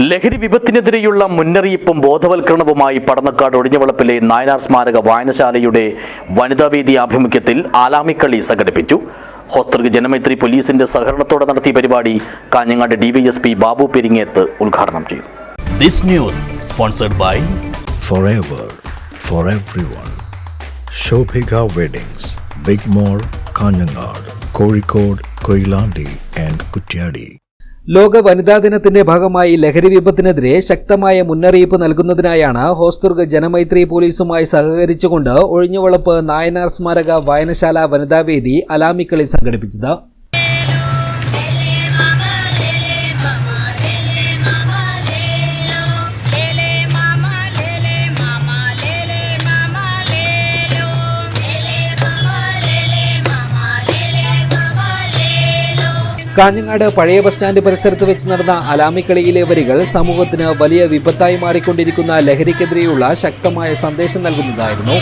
ലഹരി വിപത്തിനെതിരെയുള്ള മുന്നറിയിപ്പും ബോധവൽക്കരണവുമായി പടന്നക്കാട് ഒഴിഞ്ഞവളപ്പിലെ നായനാർ സ്മാരക വായനശാലയുടെ വനിതാവേദി ആഭിമുഖ്യത്തിൽ ആലാമിക്കളി സംഘടിപ്പിച്ചു ഹോസ്റ്റർക്ക് ജനമൈത്രി പോലീസിന്റെ സഹകരണത്തോടെ നടത്തിയ പരിപാടി കാഞ്ഞങ്ങാട് ഡിവൈഎസ്പി ബാബു പെരിങ്ങേത്ത് ഉദ്ഘാടനം ചെയ്തു this news sponsored by forever for everyone. Shobhika weddings big Kanhangad Kozhikode Koilandi and Kutyadi. ലോക വനിതാ ദിനത്തിന്റെ ഭാഗമായി ലഹരി വിപത്തിനെതിരെ ശക്തമായ മുന്നറിയിപ്പ് നൽകുന്നതിനായാണ് ഹോസ്ദുർഗ് ജനമൈത്രി പോലീസുമായി സഹകരിച്ചുകൊണ്ട് ഒഴിഞ്ഞുവളപ്പ് നായനാർ സ്മാരക വായനശാല വനിതാവേദി അലാമിക്കളി സംഘടിപ്പിച്ചത്. കാഞ്ഞങ്ങാട് പഴയ ബസ് സ്റ്റാൻഡ് പരിസരത്ത് വെച്ച് നടന്ന അലാമിക്കളിയിലെ വരികൾ സമൂഹത്തിന് വലിയ വിപത്തായി മാറിക്കൊണ്ടിരിക്കുന്ന ലഹരിക്കെതിരെയുള്ള ശക്തമായ സന്ദേശം നൽകുന്നതായിരുന്നു.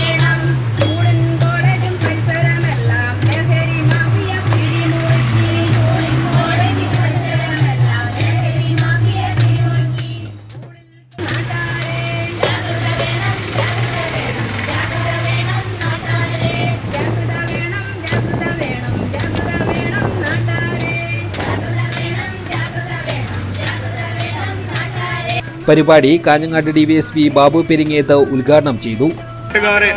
പരിപാടി കാഞ്ഞങ്ങാട് ഡിവിഎസ്പി ബാബു പെരിങ്ങേത്ത് ഉദ്ഘാടനം ചെയ്തു.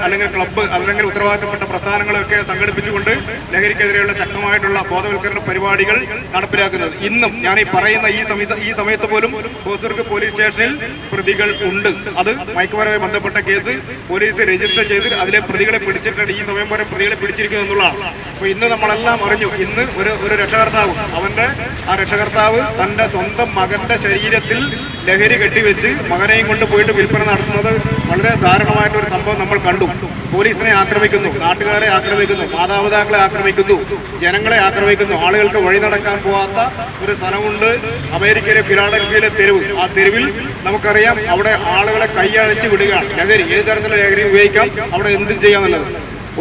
അല്ലെങ്കിൽ ക്ലബ്ബ് അല്ലെങ്കിൽ ഉത്തരവാദിത്തപ്പെട്ട പ്രസ്ഥാനങ്ങളെയൊക്കെ സംഘടിപ്പിച്ചുകൊണ്ട് ലഹരിക്കെതിരെയുള്ള ശക്തമായിട്ടുള്ള ബോധവൽക്കരണ പരിപാടികൾ നടപ്പിലാക്കുന്നത്. ഇന്നും ഞാൻ ഈ പറയുന്ന ഈ സമയത്ത് ഈ സമയത്ത് പോലും ഹോസൂർക്ക് പോലീസ് സ്റ്റേഷനിൽ പ്രതികൾ ഉണ്ട്. അത് മയക്കുമരവുമായി ബന്ധപ്പെട്ട കേസ് പോലീസ് രജിസ്റ്റർ ചെയ്ത് അതിലെ പ്രതികളെ പിടിച്ചിട്ടുണ്ട് ഈ സമയം വരെ പ്രതികളെ പിടിച്ചിരിക്കുന്നു എന്നുള്ളതാണ്. അപ്പോൾ ഇന്ന് നമ്മളെല്ലാം അറിഞ്ഞു. ഇന്ന് ഒരു ഒരു രക്ഷകർത്താവ്. അവന്റെ ആ രക്ഷകർത്താവ് തന്റെ സ്വന്തം മകന്റെ ശരീരത്തിൽ ലഹരി കെട്ടിവെച്ച് മകനെയും കൊണ്ട് പോയിട്ട് വിൽപ്പന നടത്തുന്നത് വളരെ ദാരുണമായിട്ട് ഒരു സംഭവം നമ്മൾ കണ്ടു. പോലീസിനെ ആക്രമിക്കുന്നു നാട്ടുകാരെ ആക്രമിക്കുന്നു മാതാപിതാക്കളെ ആക്രമിക്കുന്നു ജനങ്ങളെ ആക്രമിക്കുന്നു. ആളുകൾക്ക് വഴി നടക്കാൻ പോവാത്ത ഒരു സ്ഥലമുണ്ട് അമേരിക്കയിലെ ഫിലാഡൽഫിയയിലെ തെരുവ്. ആ തെരുവിൽ നമുക്കറിയാം അവിടെ ആളുകളെ കൈയഴിച്ച് വിടുകയാണ്. ലഹരി ഏത് തരത്തിലുള്ള ലഹരി ഉപയോഗിക്കാം? അവിടെ എന്തും ചെയ്യാമെന്നുള്ളത്.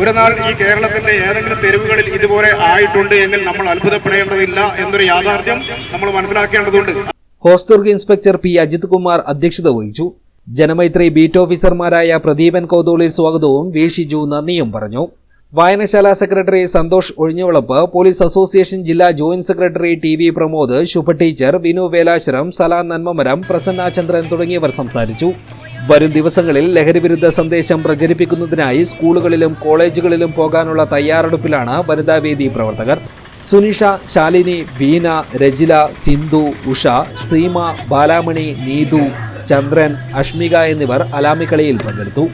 ഒരു നാൾ ഈ കേരളത്തിന്റെ ഏതെങ്കിലും തെരുവുകളിൽ ഇതുപോലെ ആയിട്ടുണ്ട് എങ്കിൽ നമ്മൾ അത്ഭുതപ്പെടേണ്ടതില്ല എന്നൊരു യാഥാർത്ഥ്യം നമ്മൾ മനസ്സിലാക്കേണ്ടതുണ്ട്. ഹോസ്ദുർഗ് ഇൻസ്പെക്ടർ പി അജിത് കുമാർ അധ്യക്ഷത വഹിച്ചു. ജനമൈത്രി ബീറ്റ് ഓഫീസർമാരായ പ്രദീപൻ കോതോളി സ്വാഗതവും വി ഷിജു നന്ദിയും പറഞ്ഞു. വായനശാല secretary Santhosh Ozhinjuvalappu police association ജില്ലാ joint secretary T V Pramod Shubha teacher Vinu Velashram Sala നന്മമരം Prasanna Chandran തുടങ്ങിയവർ സംസാരിച്ചു. വരും ദിവസങ്ങളിൽ ലഹരിവിരുദ്ധ സന്ദേശം പ്രചരിപ്പിക്കുന്നതിനായി സ്കൂളുകളിലും കോളേജുകളിലും പോകാനുള്ള തയ്യാറെടുപ്പിലാണ് വനിതാവേദി പ്രവർത്തകർ. സുനിഷ ശാലിനി വീന രജില സിന്ധു ഉഷ സീമ ബാലാമണി നീതു ചന്ദ്രൻ അഷ്മിക എന്നിവർ അലാമിക്കളിയിൽ പങ്കെടുത്തു.